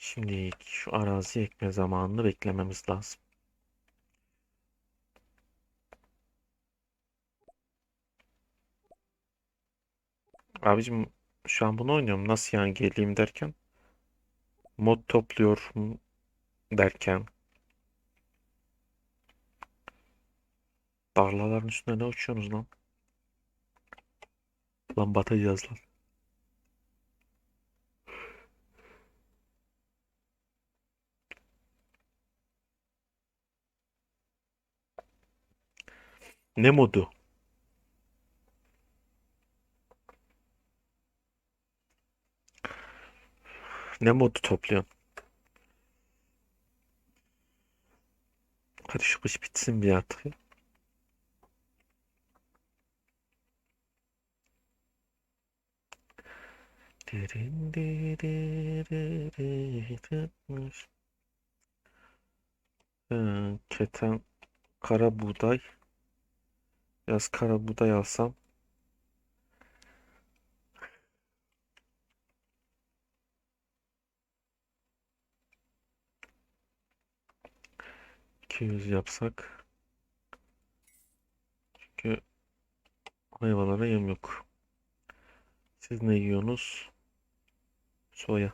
Şimdi şu arazi ekme zamanını beklememiz lazım. Abicim şu an bunu oynuyorum. Nasıl yani geleyim derken? Mod topluyor derken. Tarlaların üstünde ne uçuyorsunuz lan? Lan batacağız lan. Ne modu? Ne modu topluyorsun? Hadi şu kış bitsin bir artık. ya. Ee, keten kara buğday. Biraz kara buğday alsam. yüz yapsak. Çünkü hayvanlara yem yok. Siz ne yiyorsunuz? Soya.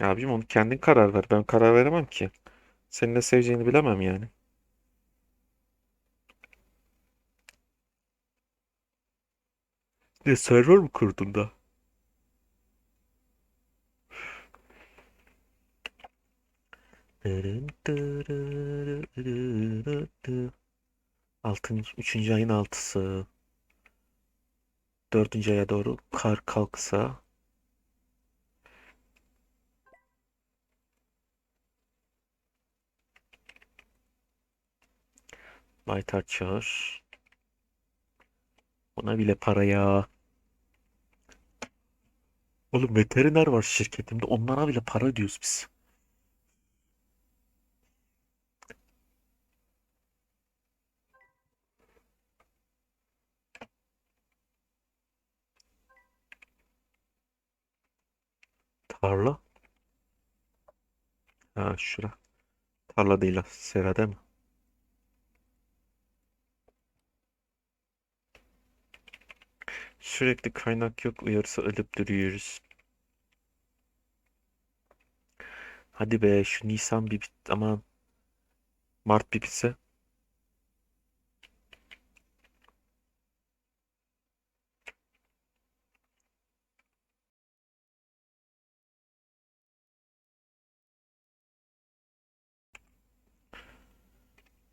Ya abicim onu kendin karar ver. Ben karar veremem ki. Senin ne seveceğini bilemem yani. Ne server mi kurdun da? Altıncı, üçüncü ayın altısı. Dördüncü aya doğru kar kalksa. Baytar çağır. Ona bile para ya. Oğlum veteriner var şirketimde. Onlara bile para ödüyoruz biz. Tarla. Ha şura. Tarla değil. Sera değil mi? Sürekli kaynak yok uyarısı alıp duruyoruz. Hadi be şu Nisan bir bit aman Mart bir bitse.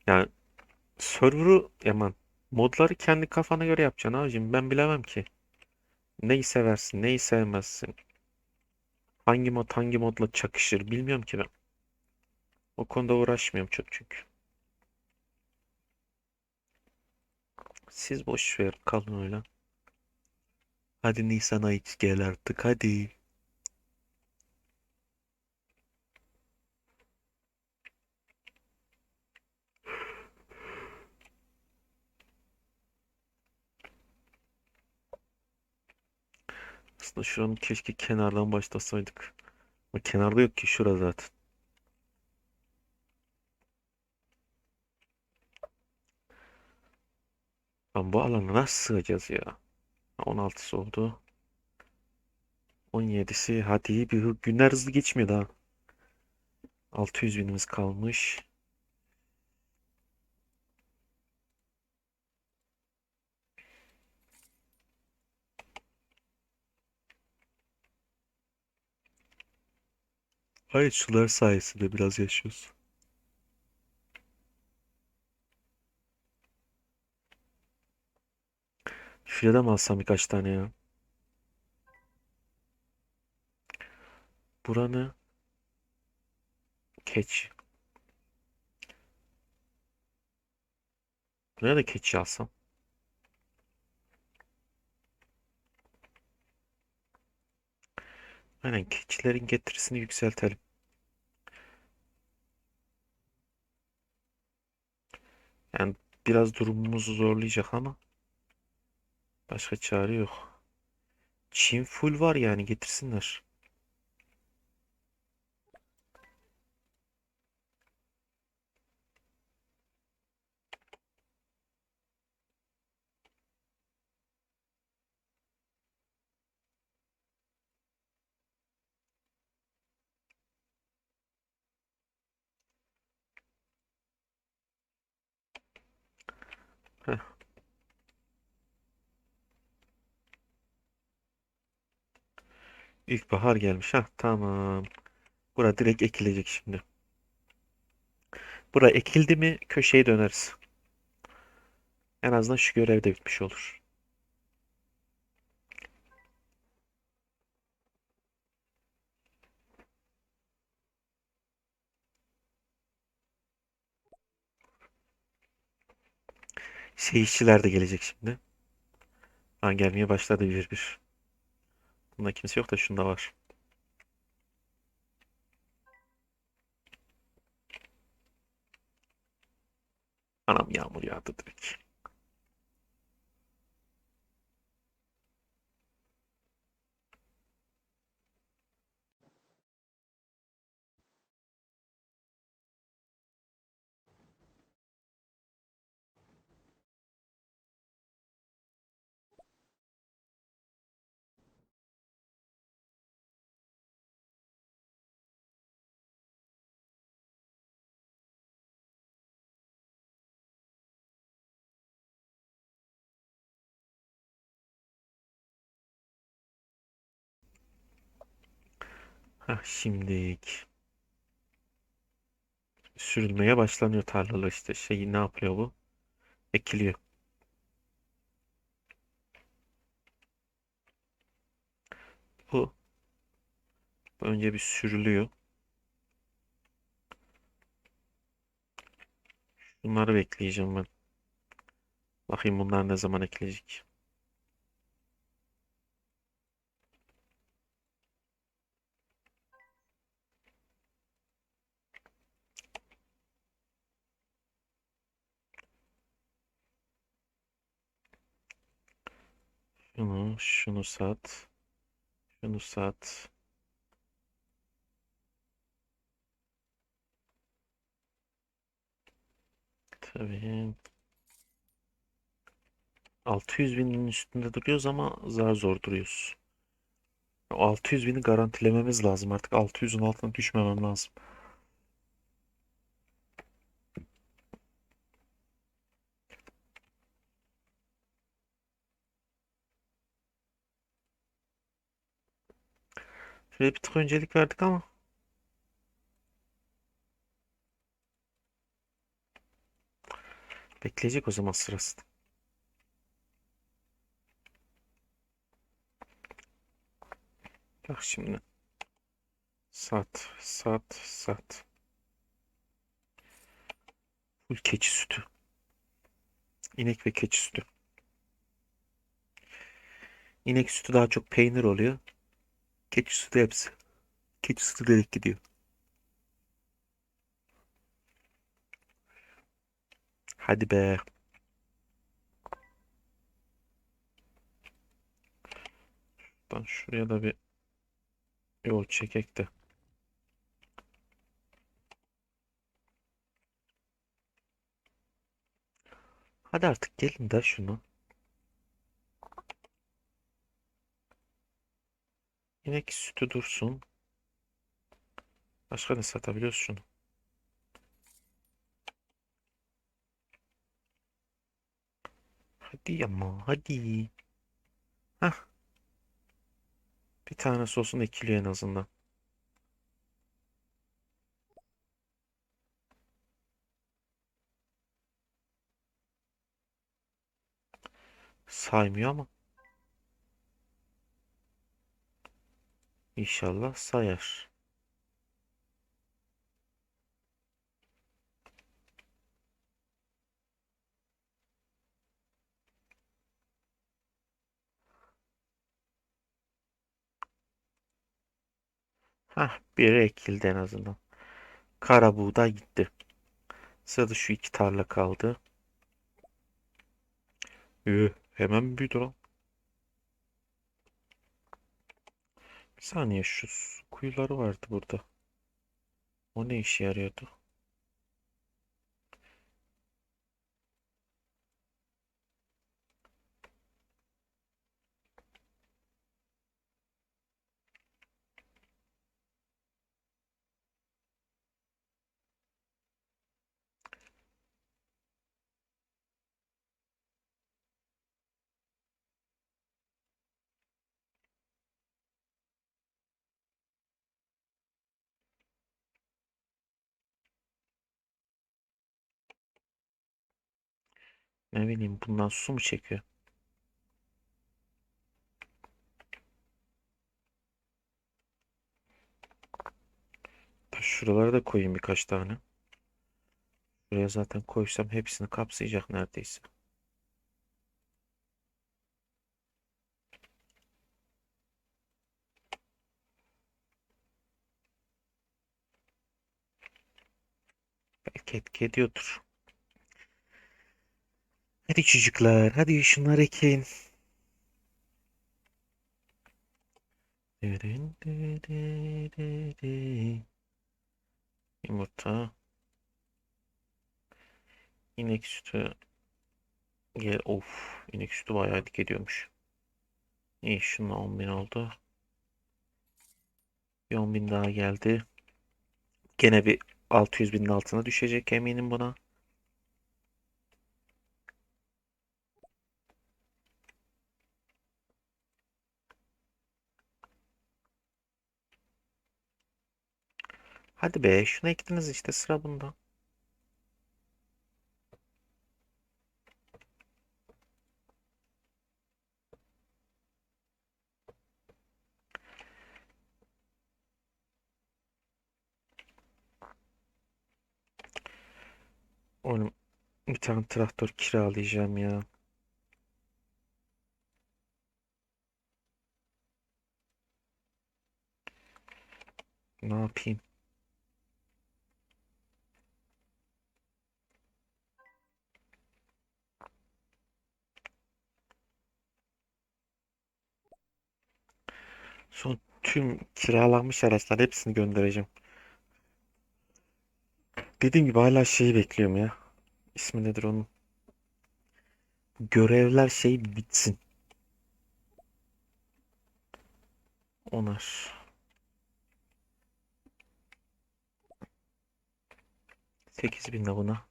Yani server'ı aman modları kendi kafana göre yapacaksın abicim ben bilemem ki. Neyi seversin neyi sevmezsin. Hangi mod hangi modla çakışır bilmiyorum ki ben. O konuda uğraşmıyorum çok çünkü. Siz boş ver kalın öyle. Hadi Nisan ayı gel artık hadi. Aslında şuranın keşke kenardan başlasaydık. Ama kenarda yok ki şura zaten. Lan bu alana nasıl sığacağız ya? 16'sı oldu. 17'si hadi bir günler hızlı geçmiyor daha. 600 binimiz kalmış. Hayır sular sayesinde biraz yaşıyoruz. Şuraya da mı alsam birkaç tane ya? Buranı keçi. Buraya da keçi alsam. Aynen keçilerin getirisini yükseltelim. Yani biraz durumumuzu zorlayacak ama Başka çare yok. Çin full var yani getirsinler. İlkbahar gelmiş. Ha tamam. Bura direkt ekilecek şimdi. Bura ekildi mi köşeye döneriz. En azından şu görev de bitmiş olur. Seyirciler de gelecek şimdi. Ha, gelmeye başladı bir bir. Bunda kimse yok da şunda var. Anam yağmur yağdı direkt. Ha şimdilik. Sürülmeye başlanıyor tarlalar işte. Şey ne yapıyor bu? Ekiliyor. Bu önce bir sürülüyor. Bunları bekleyeceğim ben. Bakayım bunlar ne zaman ekilecek. Şunu, şunu sat. Şunu sat. Tabii. 600 binin üstünde duruyoruz ama zar zor duruyoruz. O 600 bini garantilememiz lazım artık. 600'ün altına düşmemem lazım. Şöyle bir tık öncelik verdik ama. Bekleyecek o zaman sırası. Bak şimdi. Sat, sat, sat. Full keçi sütü. İnek ve keçi sütü. İnek sütü daha çok peynir oluyor. Keçi sütü hepsi. Keçi sütü direkt gidiyor. Hadi be. Şuradan şuraya da bir yol çekek de. Hadi artık gelin de şunu. İnek sütü dursun. Başka ne satabiliyoruz şunu? Hadi ama hadi. Hah. Bir tane sosun ekiliyor en azından. Saymıyor ama. İnşallah sayar. Hah biri ekildi en azından. Kara buğday gitti. Sırada şu iki tarla kaldı. Üh, hemen büyüdü lan. Bir saniye şu kuyuları vardı burada. O ne işe yarıyordu? Ne bileyim bundan su mu çekiyor? Şuralara da koyayım birkaç tane. Şuraya zaten koysam hepsini kapsayacak neredeyse. Belki etki ediyordur. Hadi çocuklar, hadi şunları ekin. Yumurta. İnek sütü. Gel, of, inek sütü bayağı dik ediyormuş. İyi, şununla 10 bin oldu. Bir 10 bin daha geldi. Gene bir 600 binin altına düşecek eminim buna. Hadi be şunu ektiniz işte sıra bunda. Oğlum bir tane traktör kiralayacağım ya. Ne yapayım? Son tüm kiralanmış araçlar hepsini göndereceğim. Dediğim gibi hala şeyi bekliyorum ya. İsmi nedir onun? Görevler şey bitsin. Onar. 8000 de buna.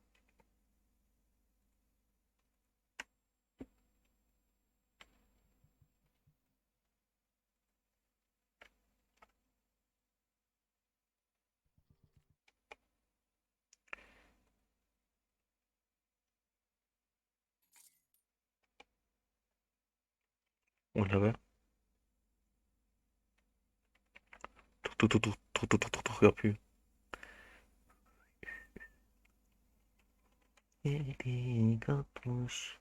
O ne be? Tuk tuk tuk tuk tuk tuk tuk tuk yapıyor. Eli kapmış.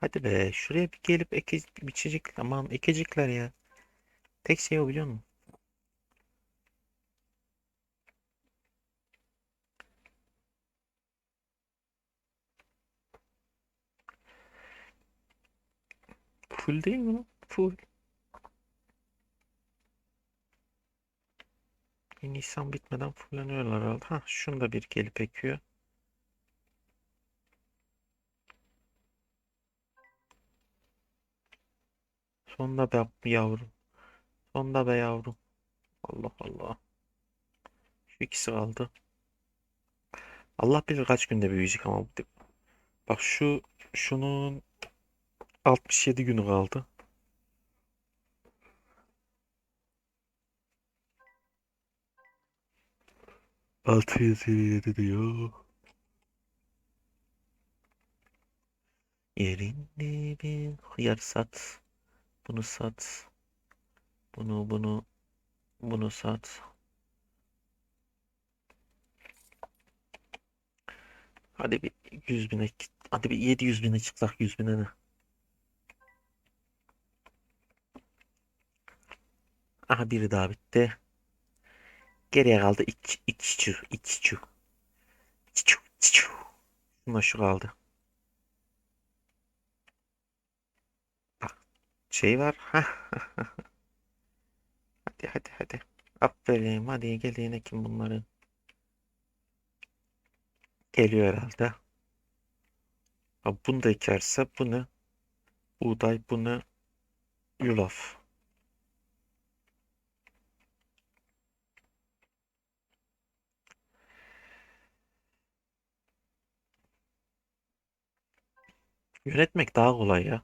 Hadi be şuraya bir gelip eke, biçecek aman ekecekler ya. Tek şey o biliyor musun? Full değil mi? Full. Nisan bitmeden fullleniyorlar herhalde. Ha şunu da bir gelip ekiyor. Sonunda be yavrum. Sonunda be yavrum. Allah Allah. Şu ikisi kaldı. Allah bilir kaç günde büyüyecek ama. Bak şu şunun 67 günü kaldı. Altı yüz yedi diyor. Yerinde bir hıyar sat. Bunu sat. Bunu bunu bunu sat. Hadi bir 100 bine hadi bir 700 bine çıksak 100 bine ne? Aha biri daha bitti. Geriye kaldı iç iççu iççu. İççu iççu. Şunlar şu kaldı. Bak şey var. Hadi hadi hadi. Aferin hadi gelin ekin bunları. Geliyor herhalde. Ha, bunu da ekerse bu ne? Buğday bu ne? Yulaf. Yönetmek daha kolay ya.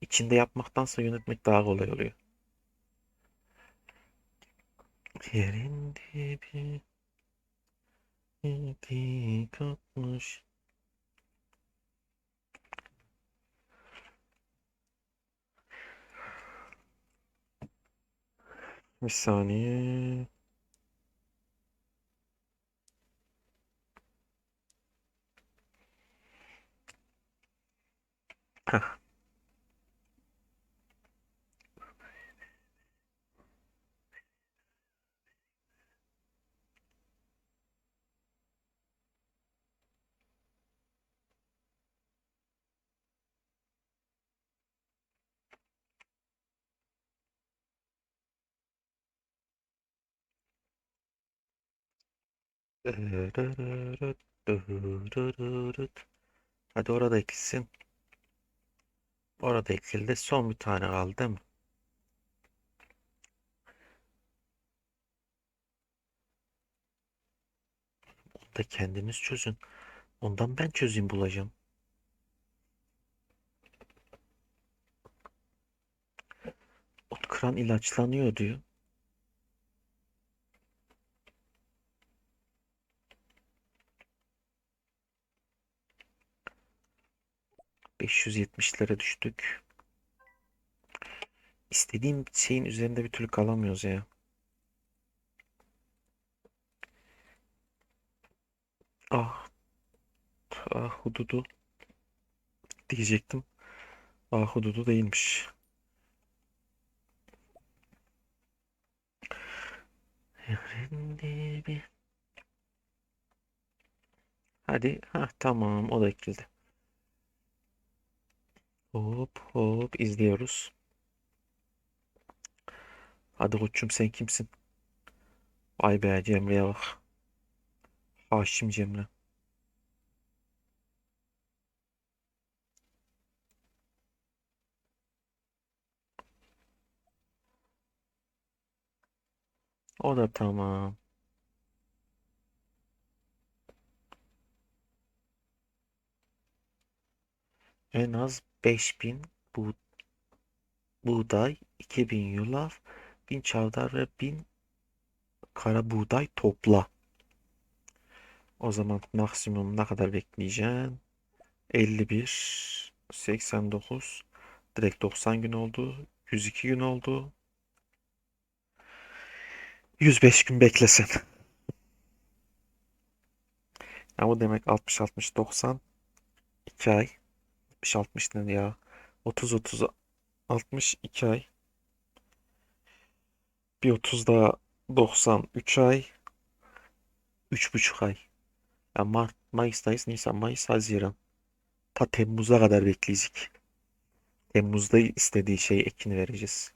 İçinde yapmaktansa yönetmek daha kolay oluyor. Yerin dibi dibi kopmuş. Bir saniye. Heh. Hadi orada ekilsin. Orada ekildi. Son bir tane kaldı değil mi? Da kendiniz çözün. Ondan ben çözeyim bulacağım. Ot kıran ilaçlanıyor diyor. ...570'lere düştük. İstediğim şeyin üzerinde bir türlü kalamıyoruz ya. Ah. Ah hududu. Diyecektim. Ah hududu değilmiş. Hadi. Ha tamam o da ekildi. Hop hop izliyoruz. Hadi koçum sen kimsin? Vay be Cemre'ye bak. Haşim Cemre. O da tamam. En az 5000 bu buğday, 2000 yulaf, 1000 çavdar ve 1000 kara buğday topla. O zaman maksimum ne kadar bekleyeceksin? 51, 89, direkt 90 gün oldu. 102 gün oldu. 105 gün beklesen. Ya bu demek 60 60 90 2 ay. 60 60 ne ya? 30 30 60 2 ay. Bir 30 daha 90 3 ay. 3,5 ay. Ya Mart, Mayıs'tayız. Nisan, Mayıs, Haziran. Ta Temmuz'a kadar bekleyecek. Temmuz'da istediği şeyi ekini vereceğiz.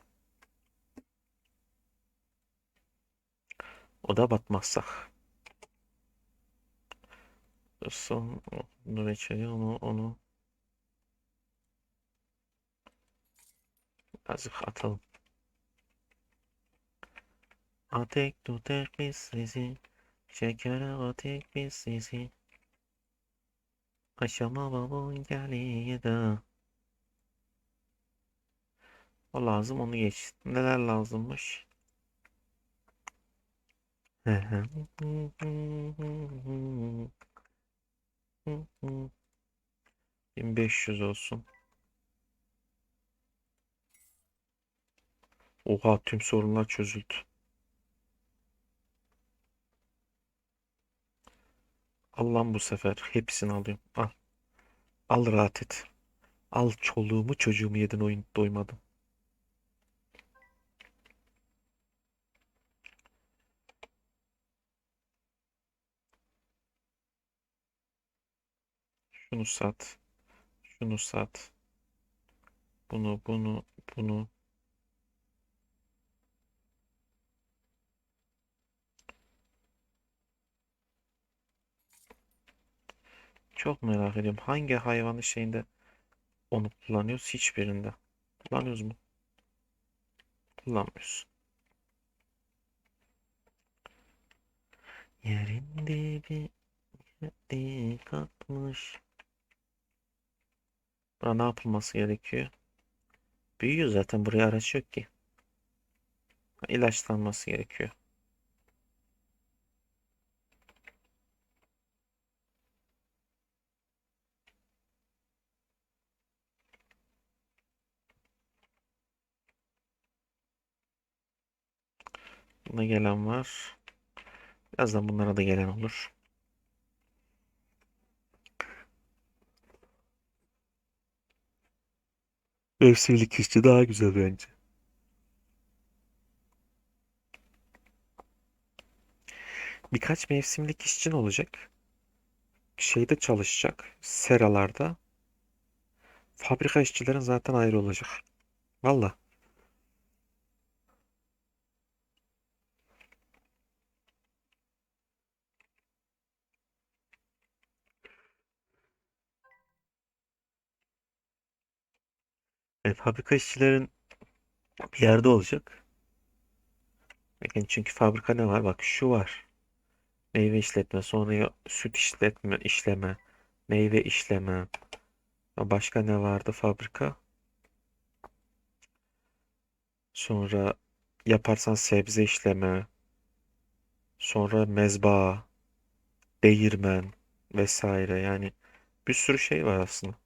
O da batmazsak. Son onu reçeli onu azıcık atalım. Atek tutek biz sizi Şekere atek biz sizi Aşama babun geliyor O lazım onu geç. Neler lazımmış? 1500 olsun. Oha tüm sorunlar çözüldü. Allah'ım bu sefer hepsini alıyorum. Al. Al rahat et. Al çoluğumu çocuğumu yedin oyun doymadım. Şunu sat. Şunu sat. Bunu bunu bunu. Çok merak ediyorum. Hangi hayvanın şeyinde onu kullanıyoruz? Hiçbirinde. Kullanıyoruz mu? Kullanmıyoruz. Yerin dibi yedi kalkmış. Buna ne yapılması gerekiyor? Büyüyor zaten buraya araç yok ki. İlaçlanması gerekiyor. Buna gelen var. Birazdan bunlara da gelen olur. Mevsimlik işçi daha güzel bence. Birkaç mevsimlik işçin olacak. Şeyde çalışacak. Seralarda. Fabrika işçilerin zaten ayrı olacak. Valla. E, fabrika işçilerin bir yerde olacak. Bakın çünkü fabrika ne var? Bak şu var. Meyve işletme, sonra süt işletme, işleme, meyve işleme. Başka ne vardı fabrika? Sonra yaparsan sebze işleme, sonra mezba, değirmen vesaire. Yani bir sürü şey var aslında.